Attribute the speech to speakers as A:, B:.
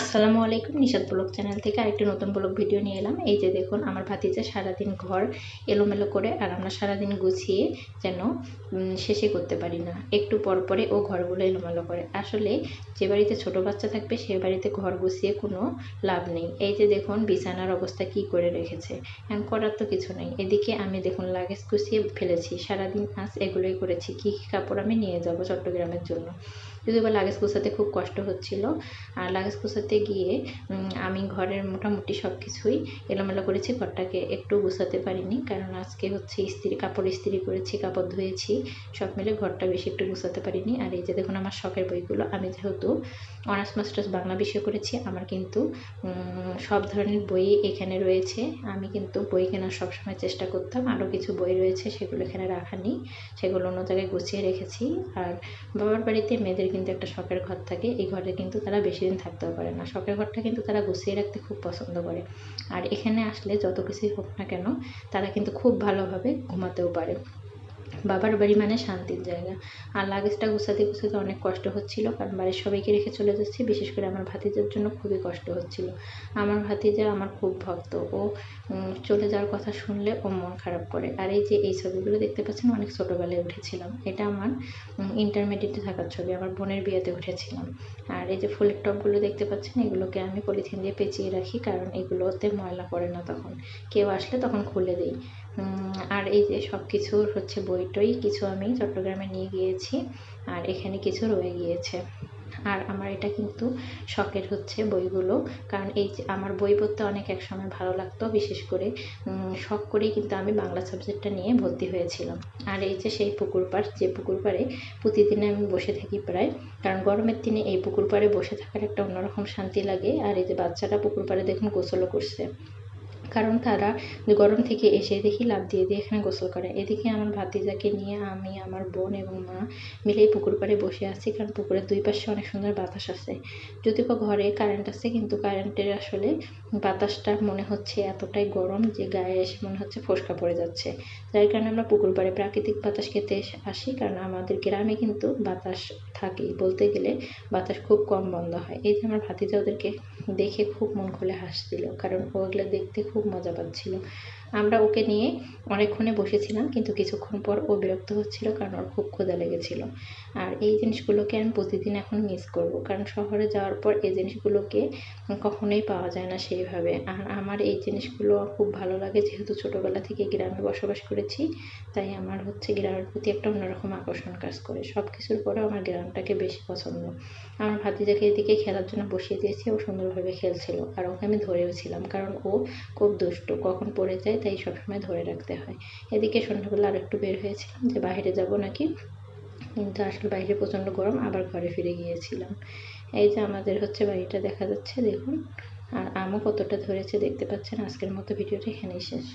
A: আসসালামু আলাইকুম Nishad blog channel থেকে আরেকটি নতুন ব্লগ ভিডিও নিয়ে এলাম। এই যে দেখুন, আমার ভাতিজা সারাদিন ঘর এলোমেলো করে আর আমরা সারাদিন গুছিয়ে যেন শেষে করতে পারি না। একটু পর পরে ও ঘরগুলো এলোমেলো করে। আসলে যে বাড়িতে ছোট বাচ্চা থাকবে, সে বাড়িতে ঘর গুছিয়ে কোনো লাভ নেই। এই যে দেখুন, বিছানার অবস্থা কি করে রেখেছে? এখন করার তো কিছু নেই। এদিকে আমি দেখুন লাগেজ গুছিয়ে ফেলেছি। সারাদিন আজ এগুলোই করেছি। কী কী কাপড় আমি নিয়ে যাব চট্টগ্রামের জন্য? যদিও বা লাগেজ গোছাতে খুব কষ্ট হচ্ছিল, আর লাগেজ গোছাতে গিয়ে আমি ঘরের মোটামুটি সব কিছুই এলোমেলো করেছি, ঘরটাকে একটু গুছাতে পারিনি, কারণ আজকে হচ্ছে ইস্ত্রি, কাপড় ইস্ত্রি করেছি, কাপড় ধুয়েছি, সব মিলে ঘরটা বেশি একটু গুছাতে পারিনি, আর এই যে দেখুন আমার শখের বইগুলো, আমি যেহেতু অনার্স মাস্টার্স বাংলা বিষয় করেছি, আমার কিন্তু সব ধরনের বই এখানে রয়েছে, আমি কিন্তু বই কেনার সবসময় চেষ্টা করতাম, আরও কিছু বই রয়েছে সেগুলো এখানে রাখা নেই, সেগুলো অন্য জায়গায় গুছিয়ে রেখেছি, আর বাবার বাড়িতে মেয়েদের কিন্তু একটা শখের ঘর থাকে, এই ঘরে কিন্তু তারা বেশি দিন থাকতেও পারে না। শখের ঘরটা কিন্তু তারা গুছিয়ে রাখতে খুব পছন্দ করে। আর এখানে আসলে যত কিছুই হোক না কেন, তারা কিন্তু খুব ভালোভাবে ঘুমাতেও পারে। বাবার বাড়ি মানে শান্তির জায়গা। আর লাগেজটা গুছাতে গুছাতে অনেক কষ্ট হচ্ছিল, কারণ বাড়ির সবাইকে রেখে চলে যাচ্ছি, বিশেষ করে আমার ভাতিজার জন্য খুবই কষ্ট হচ্ছিল। আমার ভাতিজা আমার খুব ভক্ত, ও চলে যাওয়ার কথা শুনলে ও মন খারাপ করে। আর এই যে এই ছবিগুলো দেখতে পাচ্ছেন, অনেক ছোটোবেলায় উঠেছিলাম। এটা আমার ইন্টারমিডিয়েটে থাকার ছবি, আমার বোনের বিয়েতে উঠেছিলাম। আর এই যে ফুলের টপগুলো দেখতে পাচ্ছেন, এগুলোকে আমি পলিথিন দিয়ে পেঁচিয়ে রাখি, কারণ এগুলোতে ময়লা পড়ে না তখন। কেউ আসলে তখন খুলে দিই। আর এই যে সব কিছুর হচ্ছে বইটই কিছু আমি চট্টগ্রামে নিয়ে গিয়েছি, আর এখানে কিছু রয়ে গিয়েছে। আর আমার এটা কিন্তু শখের হচ্ছে বইগুলো, কারণ এই যে আমার বই পড়তে অনেক একসময় ভালো লাগতো, বিশেষ করে শখ করেই কিন্তু আমি বাংলা সাবজেক্টটা নিয়ে ভর্তি হয়েছিলাম। আর এই যে সেই পুকুর পাড়, যে পুকুর পাড়ে প্রতিদিনে আমি বসে থাকি প্রায়, কারণ গরমের দিনে এই পুকুর পাড়ে বসে থাকার একটা অন্যরকম শান্তি লাগে, আর এই যে বাচ্চাটা পুকুর পাড়ে দেখুন গোসলও করছে। কারণ তারা গরম থেকে এসে দেখি লাভ দিয়ে দিয়ে এখানে গোসল করে। এদিকে আমার ভাতিজাকে নিয়ে আমি, আমার বোন এবং মা মিলেই পুকুর পাড়ে বসে আছি, কারণ পুকুরের দুই পাশে অনেক সুন্দর বাতাস আছে। যদি বা ঘরে কারেন্ট আছে, কিন্তু কারেন্টের আসলে বাতাসটা মনে হচ্ছে এতটাই গরম যে গায়ে এসে মনে হচ্ছে ফোসকা পড়ে যাচ্ছে। যার কারণে আমরা পুকুর পাড়ে প্রাকৃতিক বাতাস খেতে আসি, কারণ আমাদের গ্রামে কিন্তু বাতাস থাকেই বলতে গেলে বাতাস খুব কম বন্ধ হয়। এই যে আমার ভাতিজা ওদেরকে দেখে খুব মন খুলে হাসছিল, কারণ ওগুলো দেখতে খুব খুব মজা পাচ্ছিল আমরা ওকে নিয়ে অনেকক্ষণে বসেছিলাম, কিন্তু কিছুক্ষণ পর ও বিরক্ত হচ্ছিল কারণ ওর খুব ক্ষুধা লেগেছিল। আর এই জিনিসগুলোকে আমি প্রতিদিন এখন মিস করব, কারণ শহরে যাওয়ার পর এই জিনিসগুলোকে কখনোই পাওয়া যায় না সেইভাবে। আর আমার এই জিনিসগুলো খুব ভালো লাগে, যেহেতু ছোটোবেলা থেকে গ্রামে বসবাস করেছি, তাই আমার হচ্ছে গ্রামের প্রতি একটা অন্যরকম আকর্ষণ কাজ করে। সব কিছুর পরেও আমার গ্রামটাকে বেশি পছন্দ। আমার ভাতিজাকে এদিকে খেলার জন্য বসিয়ে দিয়েছি, ও সুন্দরভাবে খেলছিল, আর ওকে আমি ধরেও ছিলাম, কারণ ও খুব দুষ্ট, কখন পড়ে যায় তাই সবসময় ধরে রাখতে হয়। এদিকে সন্ধ্যাবেলা আর একটু বের হয়েছিলাম যে বাইরে যাব নাকি। কিন্তু আসলে বাইরে প্রচণ্ড গরম, আবার ঘরে ফিরে গিয়েছিলাম। এই যে আমাদের হচ্ছে বাড়িটা দেখা যাচ্ছে, দেখুন। আর আমও কতটা ধরেছে দেখতে পাচ্ছেন। আজকের মতো ভিডিওটা এখানেই শেষ।